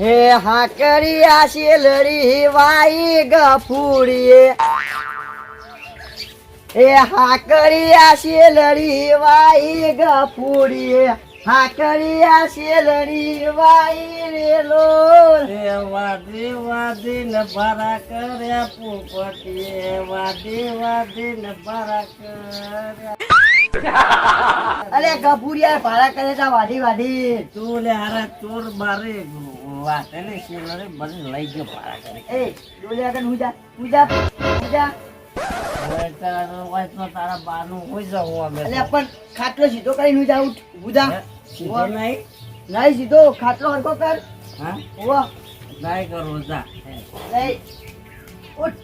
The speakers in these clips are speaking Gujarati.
હે હાકરી આશી લડી વાઈ ગફુરીએ એ હા કરી આશી લડી વાઈ ગફુરીએ હા કરી આશી લડી વાઈ રેલો એ વાદી વાદી ન ભરા કર્યા પોપટીએ. વાદી વાદી ન ભરા કર્યા. અરે ગફુડિયા ભાડા કરે તા વાઢી વાઢી તું લે હારા ચોર બારે વાતે એને શેલરે મને લઈ ગયો ભાડા કરી એ ડોલિયા કન હુજા હુજા હવે તારો વાઈફ નો તારા બાનું હોઈ જાઉં અમે અલે પણ ખાટલો સીધો કરીને હુજા ઉઠ હુજા સીધો નહીં? નહીં સીધો ખાટલો હરકો કર. હા? ઊભો નહીં કરું જા. લઈ ઉઠ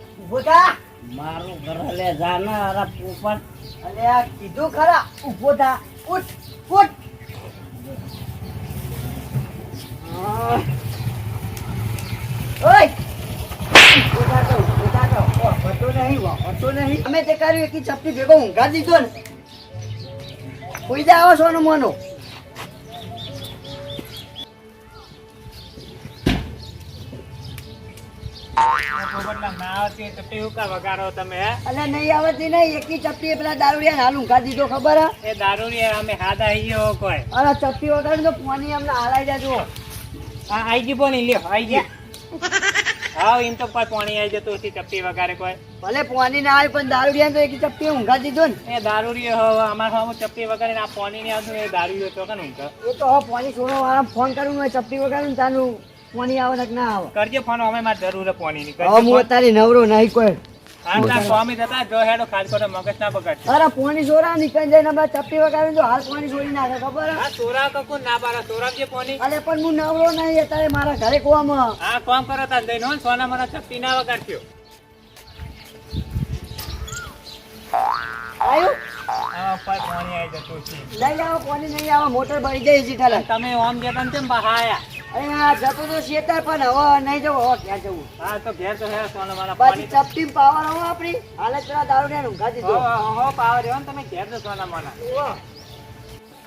મારું ઘર લે જાના હારા પોપટ અલે આ કીધું ખરા ઊભો થા. ઉઠ ઉઠ. હા. ઓય! અમે તે કર્યું એકી ચપટી ભેગો ઊંઘા દીધો ને. કોઈ જા આવો સોનું મોનું? અલે નહીં આવતી નહીં એકી ચપટી પેલા દારૂડિયા હાલ ઊંઘા દીધો ખબર હે? એ દારૂ અમે હાથ આવી ગયો કોઈ. અરે ચપ્પી વગાડી તો પોની અમને હાલાઈ જજો. આ આઈ ગયો પણ લ્યો આઈ ગયું. હા એમ તો કોઈ પાણી આવી જતું હતી ચપટી વગારે કોઈ. ભલે પાણી ના આવે પણ દારૂડિયા તો એક ચપટી ઊંઘા દીધો ને. એ દારૂ રહ્યો અમાર હું ચપટી વગારે આ પાણી નહીં આવતું એ દારૂ રહ્યો તો ઊંઘા? એ તો હવે પાણી છોડો વાળા ફોન કરું મેં ચપટી વગાડું ને તારું પાણી આવે ના આવે. કરજે ફોન અમે મારે જરૂર પાણી ની હવે હું અત્યારે નવરો નહીં કોઈ. અરે પાણી છોડા નીકળી જાય ને ચપટી વગાડું તો હાલ પાણી છોડી નાખે ખબર સોરા તો ના પાડે? સોરા જે પાણી? અરે પણ હું નવરો નહીં અત્યારે મારા ઘરે કોવામાં હા. કોમ કરો તા જઈને સોના મારા ચપટી ના વગાડ્યો આવ્યું હા આવી જતું છે. લઈ આવો પાણી નહીં આવે મોટર ભરી ગઈ જીઠાલા તમે ઓમ જતા બહાર આયા. અરે આ જતું તો શેતર પણ હવે નહીં જવું હવે ક્યાં જવું. હા તો ઘેર તો હે સોના મારા બાકી ચપટી પાવર હો આપણી. હાલે પેલા ઊંઘા હો દીધો. હો, હો પાવર તમે ઘેર તો સોના માના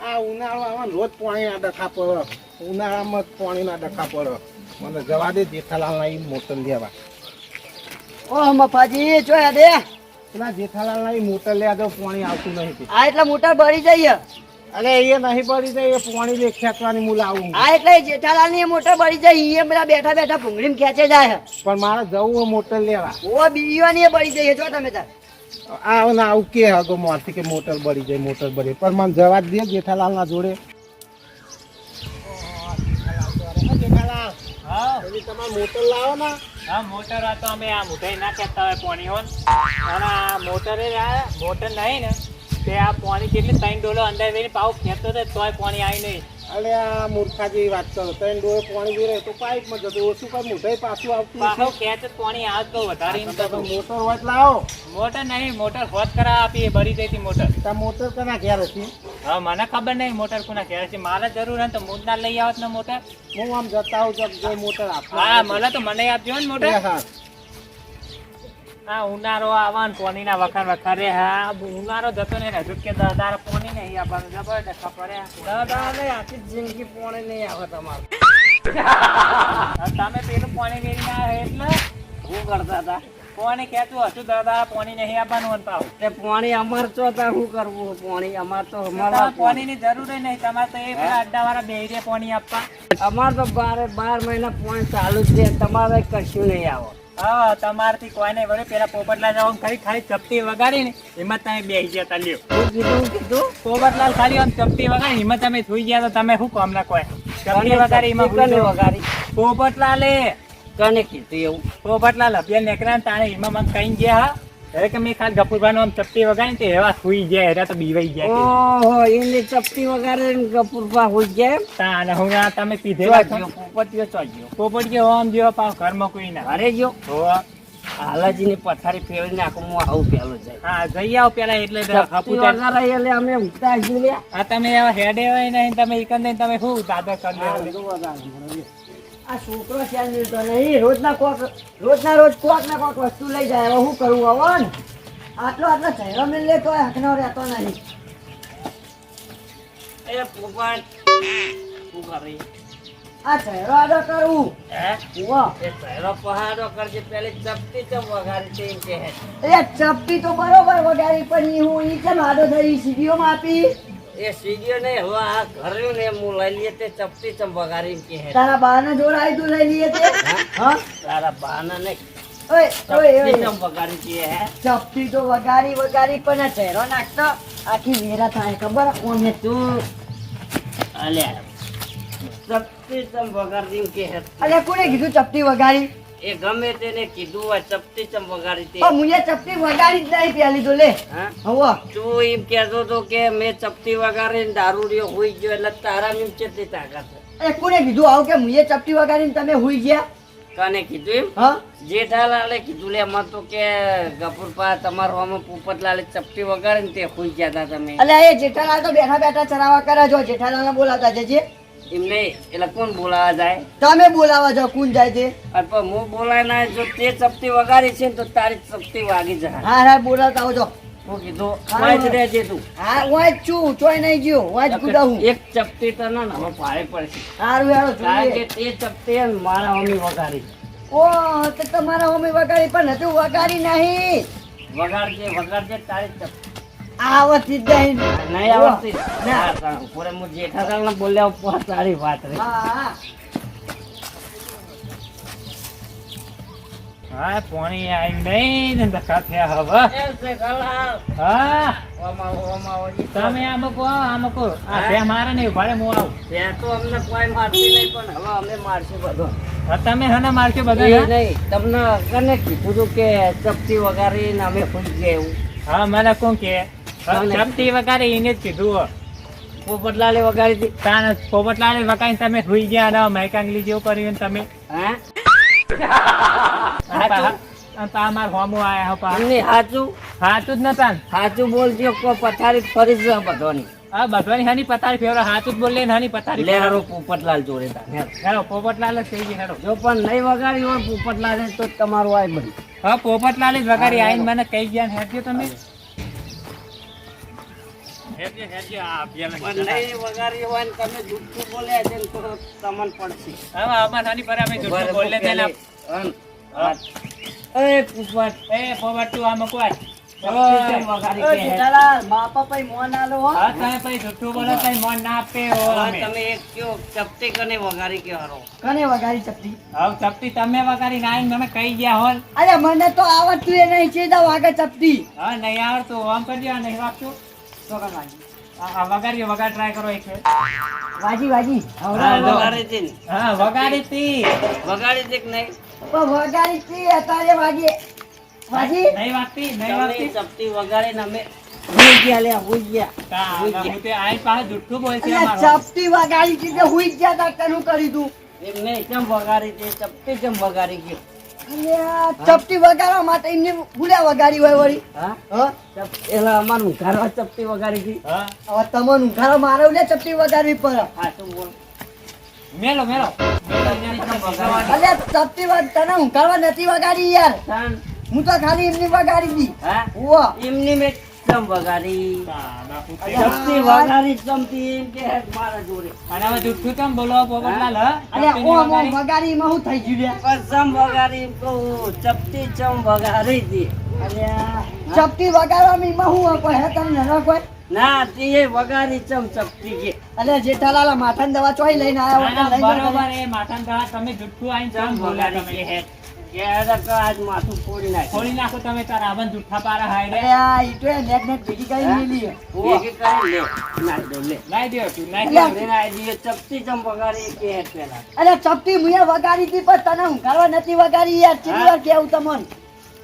આ ઉનાળામાં આવે રોજ પાણીના ડખા પડો. ઉનાળામાં જ પાણીના ડખા પડે. મને જવા દે જેઠાલાલ ના મોટર લેવા. ઓ મફાજી જોયા દે. પેલા જેઠાલાલ ના મોટર લેવા દો પાણી આવતું નહીં. આ એટલા મોટર ભરી જઈએ. અરે એ નહીં પડી તો એ પાણી લે ખેંચવાની હું લાવું આ એટલે જેઠાલાલની મોટર પડી જાય એ બધા બેઠા બેઠા ભૂંગળી ખેંચે જાય. પણ મારે જવું મોટર લેવા. ઓ બીજો ની ભરી જઈએ જો તમે તાર. આવ ના આવું કે હગો મારથી કે મોટર બળી જાય મોટર બળી પણ મને જવા દે જેઠાલાલ ના જોડે. જેઠાલાલ હા. પેલી તમારે મોટર લાવો ને. હા મોટર આ તો અમે આ મુઠાઈ ના કહેતા હોય પાણી હોન અને આ મોટરે એ મોટર નહીં ને. તે આ પાણી જેટલી ત્રણ ડોલો અંદર જઈને પાવ ખેંચતો હતો તોય પાણી આવી નહીં. અરે આ મૂર્ખા જેવી વાત કરો. ત્રણ ડોળે પાણી જોડે તો પાઇપમાં જતું ઓછું કઈ મોઢાઈ પાછું આવતું પાછો ખેંચ પાણી આવત વધારે એમ તો તો મોટર હોત લાવો. મોટર નહીં મોટર હોત કરા આપી બળી જતી મોટર. તા મોટર કના ઘેર હતી? મને ખબર નહીં મોટર કોના ઘેર છે. મારે જરૂર તો હું ના લઈ આવત ને મોટર. હું આમ જતા આવું મોટર આપ હા મને તો મને આપજો ને મોટર. હા ઉનારો ઉનાળો આવવાનું ના વખાર વખારે હા. ઉનારો જતો ને હજુ કે દાદાર પાણી નહીં આવવાનું. જબરદસ્ત ખબર. દાદા ને આખી જિંદગી પોણી નહીં આવે તમારે. તમે પેલું પોણી નહીં ના આવે એટલે? હું કરતા હતા? પોણી કેતું હતું દાદા પોણી નહીં આપવાનું હતા. તે પોણી અમાર તો શું કરવું? પોણી અમાર તો અમારા પોણી ની જરૂર નહીં. તમારે તો એ પેલા અડ્ડાવાળા બેહીરે પોણી આપવા. અમાર તો બારે બાર મહિના પોણી ચાલુ જ છે. તમારે કશું નહીં આવે. હા તમારથી કોઈ નહીં વળે પેલા પોપટલાલ જાઓ ખાલી ખાલી ચપટી વગાડી ને એમાં તમે બેસી ગયા તા લ્યો કીધું કીધું? પોપટલાલ ખાલી આમ ચપટી વગાડી એમાં તમે સુઈ ગયા તો તમે શું કામ ના કોઈ? ચપટી વગાડી એમાં કને. વગાડી? પોપટલાલે. કને કીધું એવું? પોપટલાલ અભિયાન નીકળ્યા ને તાણે એમાં મને કઈ ગયા હા હવે કે મેં ખાલી ગફુરભાઈનું આમ ચપટી વગાડી ને એવા સુઈ ગયા એરા તો બીવાઈ ગયા ઓહો એને ચપટી વગાડે ને કપૂરપા હોઈ જાય તાને હું આ તમે પીધેલા. ચોજ્યો, આમ જેવો ઘરમાં કોઈ ના. ઘરે ગયો? હોવા. હાલાજીની પથારી ફેરવી નાખું હું આવું પેલો જાય હા જઈ આવો પેલા એટલે અમે આ તમે એવા હેડે હોય નહીં તમે એકંદર તમે શું દાદા કરી આ છોકરો છે મિલતો નહીં રોજના કોક રોજના રોજ કોક ને કોક વસ્તુ લઈ જાય હવે શું કરવું હવે આટલો આટલો ચહેરો મિલ તો હકનો રહેતો નહીં. એ પોપટ શું કરે આ ચહેરો આડો કરું. હે? એ પહેલો પહાડો કરજે પેલી ચપટી ચમ વગાડી છે એમ કે એ ચપ્પી તો બરોબર વગાડી પણ હું ઈ કેમ આડો થઈ સીડીઓમાં આપી. એ સીડીઓ ને હવે આ ઘર્યું ને હું લઈ લઈએ તે ચપટી ચમ બગાડી કે હે. તારા જોર આઈ તું લઈ લઈએ તે? હા? તારા બાના ને ઓય ઓય ઓય. ચમ બગાડી કે હે. ચપટી તો વગાડી વગાડી પણ ચહેરો નાખતો આખી વેરા થાય ખબર? ઓને તું. અલ્યા ચપટી ચમ વગાડી કે હે અલ્યા કોને કીધું ચપટી વગાડી એ ગમે તેને કીધું હોય ચપટી ચમ વગાડી તે. મુએ ચપટી વગાડી જ નહીં પેલી તો લે. હા? તું એમ કહેતો તો કે મેં ચપટી વગાડીને દારૂડિયો હોઈ ગયો એટલે તારા એમ કેટલી તાકાત એ કોને કીધું? આવું કે મુએ ચપટી વગાડીને તમે હોઈ ગયા? કને કીધું એમ? હા? જેઠાલાલે કીધું લે એમાં તો કે ગફુરપા તમારો અમે પોપટલાલે ચપટી વગાડીને તે હોઈ ગયા હતા તમે. અલ્યા એ જેઠાલાલ તો બેઠા બેઠા ચરાવા કરે જો જેઠાલાલ બોલાતા જજે. એમને એટલે કોણ બોલાવા જાય? તમે બોલાવા જાવ કોણ જાય છે? પણ હું બોલાય ના જો તે ચપટી વગાડી છે તો તારી ચપટી વાગી જાય. હા હા બોલાવતા આવજો. હું કીધું. વાંચ રહેજે તું. હા વાંચ છું ચોય નહીં ગયો વાંચ ગુડાવું એક ચપટી તો ના હવે ભારે પડશે. સારું હેડો કારણ કે તે ચપટી મારા મમ્મી વગાડી ઓ તો તમારા મમ્મી વગાડી પણ હજુ વગાડી નહીં. વગાડજે વગાડજે તારી ચપટી આવતી જ નહીં. નહીં આવડતી ના. હા, તારા ઉપર હું બોલ્યા ઉપર તારી વાત રહી. હા હા. હા પાણી આવ્યું નહીં ને ધક્કા થયા હવે. એમ છે ગલાલ. હા. ઓમાં ઓમાં ઓજી તો. તમે આમ મૂકો આ મૂકો આ બે મારે નહીં ભાડે હું આવું. ત્યાં તો અમને કોઈ મારતી નહીં પણ હવે અમે મારશું બધો. તમે હને મારશે બધા? નહીં તમને કને કીધું કે ચપટી વગાડીને અમે ખુશ ગયા એવું હા મને કોણ કે? ચપટી વગાડે એને જ કીધું પોપટલાલે વગાડી તાન પોપટલાલે વગાડીને તમે સુઈ ગયા ના મહેકાંગલી જેવું કર્યું તમે. હા? અને પા- અને પા માર હોમું આયા હો પા. એમની હાચું? હાચું જ નતા હાચું બોલજો કોઈ પથારી ફરી જ બધોની. હની પતારી ફેવરા હાચું જ બોલે ને હની લે હારો પોપટલાલ જોડે તા હેર. પોપટલાલ જ થઈ ગઈ જો પણ નહીં વગાડી હોય પોપટલાલે તો તમારું આય બની હા પોપટલાલ જ વગાડી આવીને મને કહી ગયા ને તમે. આ નહીં વગાડી હોય ને તમે જુઠ્ઠું બોલ્યા છે ને તો તમને પડશે. હવે અમાર નાની પર અમે જૂઠું બોલે છે? એ પુષ્પા તો મને તો આવડતું એ નહીં છે વાગે ચપટી. હા નહીં આવડતું આમ કરજો નહીં વાગતું વાજી આ આ વગાડ ટ્રાય કરો એક વાજી વાજી. વગાડી હતી હા વગાડી હતી. વગાડી હતી કે નહીં? વગાડી હતી અત્યારે વાગી વાજી? નહીં વાગતી નહીં વાગતી. ચપટી વગાડીને અમે હોઈ ગયા લે હોઈ ગયા. તા, હોઈ તા, ગયા. હું તે આઈ પાસે જુઠ્ઠું બોલ છે ચપટી વગાડી છે તે હુઈ ગયા તા તનું કરી તું એમને કેમ વગાડી હતી ચપટી કેમ વગાડી ગયો? ચપટી વગાડવા માટે એમને ભૂલ્યા વગાડી હોય વળી. હા? હા? ચપ- એલા અમાર ઘરવા ચપટી વગાડી હતી. હવે તમને ઘર મારે લે ચપટી વગાડવી પડે. હા શું બોલ? મેલો મેલો? અલ્યા ચપટી વગ તને ઊંઘાડવા નથી વગાડી યાર. હું તો ખાલી એમની વગાડી દી. હા? એમની મેં ચમ વગાડી. ચપટી વગાડી ચમતી એમ કે મારા જોડે. અને હવે જુઠ્ઠું કેમ બોલો પોપટલાલ અરે ઓમ ઓમ વગાડી? માં હું થઈ ગયું પણ ચમ વગાડી એમ કહું ચપટી ચમ વગાડી હતી અલ્યા ચપટી વગાડવા માં હું કોઈ હે તમને ન કોઈ ના તે વગાડી ચમ ચપટી કે. અલ્યા જેઠાલાલ માથાન દવા ચોઈ લઈને આવ્યો બરોબર એ માથાન દવા તમે જુઠ્ઠું આઈને ચમ ચમ વગાડી ચપટી વગાડી હતી પણ તને ઊંઘાડવા નથી વગાડી યાર. ચીલી વાર કેવું તમને?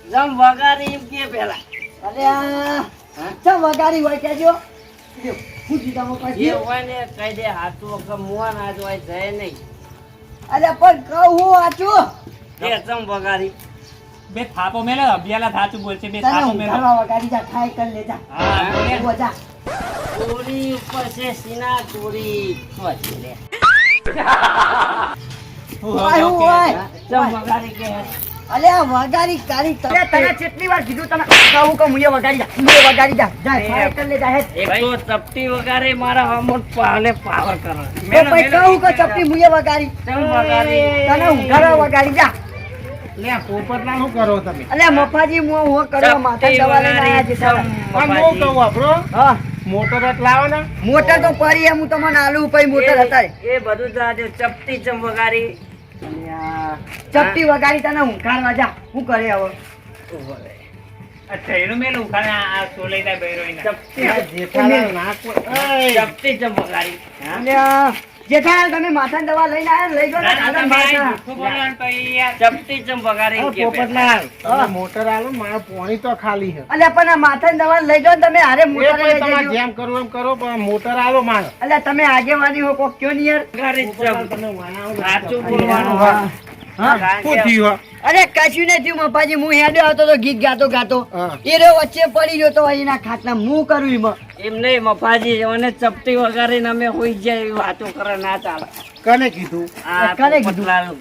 જમ વગાડી એમ કે પેલા. અરે ચમ વગાડી હોય કેજો અરે પણ કહું હું વાંચું તે ચમ વગાડી. બે થાપો મેલે અભિયાલા થાચું બોલશે બે થાપો મેલે. વગાડી જા ખાઈ કર લેજા હા બોલે. ઊભો જા. ચોરી ઉપર છે સીના ચોરી. પછી લે. ઓય, ઓય. ચમ વગાડી કે? અલે આ વગાડી તારી તને તને કેટલી વાર કીધું તમે કહું કે મુએ વગાડી જા મુએ વગાડી જા. જા ફાયર કર લે જા હેડ. એક તો ચપટી વગારે મારા હમણ પાને પાવર કરે. પછી કહું કે ચપટી મુએ વગાડી. ચમ વગાડી. તને ઊંઘાડવા વગાડી જા. લે આ પોપટલાલ શું કરો તમે? અલે મફાજી મો હું કરવા માથા આયા છે પણ હું કહું આપણો હા. મોટર જ લાવો ને. મોટર તો પડી હું તમને આલુ પછી મોટર હતા એ બધું ચપટી ચમ વગાડી. ચપટી વગાડી તને ઊંઘાડવા જા. હું કરે હવે. ચપટી. ચમ વગારી જેઠાલાલ તમે માથા દવા લઈને આવ્યા લઈ જાઓ ને માથા. જૂઠું મોટર આલો મારો પોણી તો ખાલી છે. અલ્યા પણ આ માથાની દવા લઈ જાઓ તમે હારે મોટર લઈ જજો. જેમ કરો એમ કરો પણ મોટર આલો મારો. અલ્યા તમે આગેવાની હો કોક કયો નહીં યાર? વગારી પોપટલાલ ચમ તમે સાચું બોલવાનું. હા. અરે કશું નથી મપાજી હું હેડ્યો આવતો તો ગીત ગાતો ગાતો. એ રે વચ્ચે પડી ગયો તો એના ખાટલા હું કરું એમાં. એમ નહીં મફાજી મને ચપટી વગારીને અમે હોઈ જાય એવી વાતો કરે ના ચાલે. કને કીધું? કને કીધું?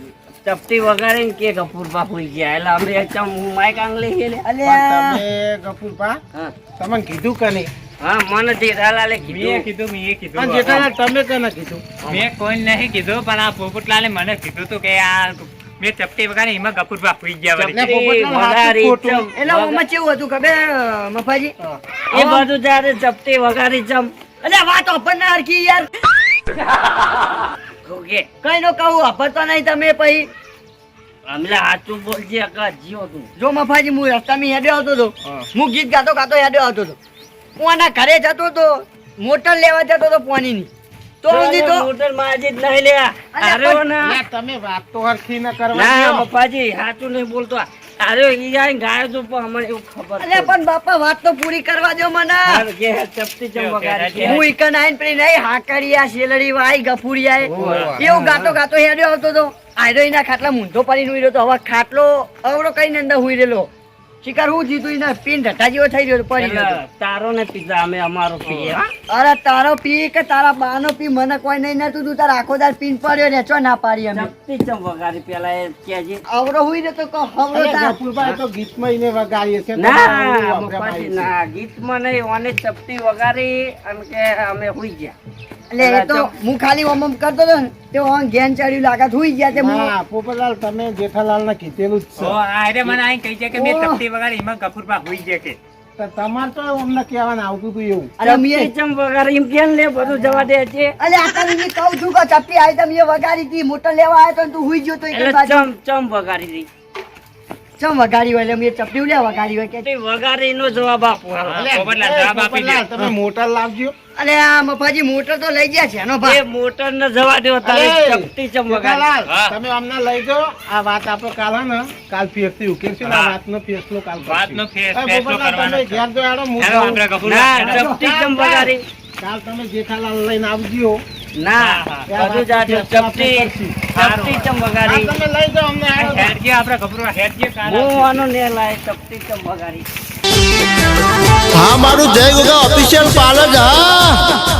ચપટી વગાડીને કે ગફુરબા હોઈ ગયા. એટલે અમે એકદમ હું માઈક આંગલી ગયેલી અલે હા. તમને કીધું કને? હા મને જેઠાલાલે મેં કીધું. કીધું મેં કીધું. જેઠાલાલ તમે કને કીધું? મેં કોઈ નહીં કીધું પણ આ પોપટલાલે મને કીધું તું કે આ મેં ચપટી વગાને એમાં ગફુરબા સુઈ ગયા વળી. હાચું એટલે ઓમાં કેવું હતું ખબર મફાજી? એ બધું જ્યારે ચપટી વગાડી જમ અલ્યા વાત અપનાર કી યાર. ઓકે. કઈ નો કહું અપરતો નહીં તમે પછી. અમલે સાચું બોલજે અકા જીઓ તું જો મફાજી હું રસ્તામાં હેડ્યો આવતો હતો હું. ગીત ગાતો ગાતો હેડ્યો આવતો હતો હું આના ઘરે જતો હતો મોટર લેવા જતો હતો પોનીની તો તો મોટર માજી જ નહીં લે અરે ના. તમે વાત તો હરખી ન કરવા ના બાપાજી સાચું નહીં બોલતો. અરે ઈ જાય ગાયો તો પણ અમને એવું ખબર અરે પણ બાપા વાત તો પૂરી કરવા દો મને. કે ચપટી જમ વગાડી હું ઈકન આઈને પેલી નહીં હાકડિયા શેલડી વાઈ ગફુરિયા. એવું ગાતો ગાતો હેડ્યો આવતો તો. આયરો એના ખાટલા મૂંધો પડીને ઉઈ રહ્યો તો. હવે ખાટલો અવરો કઈ અંદર હુઈ રહેલો શિકાર હું જીતું પીન ઢટા જેવો થઈ ગયો પડી તારો ને પીધા અમે અમારો પીએ અરે તારો પી કે તારા બાનો પી મને કોઈ નહીં ને તું તારા આખો દાર પીન પડ્યો ને ચો ના પાડી અમે. ચપટી ચમ વગાડી પેલા એ કેજી અવરો હુઈ ને તો કો હવરો તા થા તો ગીતમાં એને વગાડીએ છે ના ના ગીત ના ગીતમાં નહીં ઓને ચપટી વગાડી અને કે અમે હુઈ ગયા. એટલે એ તો હું ખાલી ઓમ ઓમ કરતો હતો ને તે ઓન ઘેન ચડ્યું લાગત હુઈ ગયા તે હું ના પોપટલાલ તમે જેઠાલાલ ને કીધેલું જ છે. ઓ આરે મને આઈને કહી છે કે મેં ઓહ. ચપટી એમાં કપૂર પાક સુઈ ગયા કે? તમારે તો અમને કહેવાનું આવતું હતું એવું. અરે મેં ચમ વગાડી એમ કેમ લે બધું જવા દે છે. અલે આતા ની કહું છું કે ચપ્પી આવી તમે એ વગાડી હતી મોટર લેવા આવ્યો તો તું હુઈ ગયો તો એક બાજુ. ચમ ચમ વગાડી દી. ચમ વગાડી હોય એટલે મેં ચપટી લે વગાડી હોય કે? વગાડી નો જવાબ આપો જવાબ દે. તમે મોટર લાવજો. અલે આ મફાજી મોટર તો લઈ ગયા છે એનો એ ભાઈ મોટર ને જવા દેવો તારે અરે, ચપટી ચમ વગાડી. જેઠાલાલ, હા. તમે અમને લઈ જાઓ. આ વાત આપણે કાલ ને કાલ ફેરથી ઉકેલશું ને આ વાત નો ફેસલો કાલ વાત નો ફેસલો કરવાનો તમે ઘેર જો આડો ગફુરબા ના ચપટી ચમ વગાડી. કાલ તમે જેઠાલાલ લઈને આવજો. ના. બધું જાજો ચપટી ચપટી ચમ વગાડી. તમે લઈ જાઓ અમને હેડજે આપણે ગફુરબા હેડજે કાલ હું આનો ને લાય ચપટી ચમ વગાડી હા મારું જય ગોગા ઓફિશિયલ પાર્લર હા.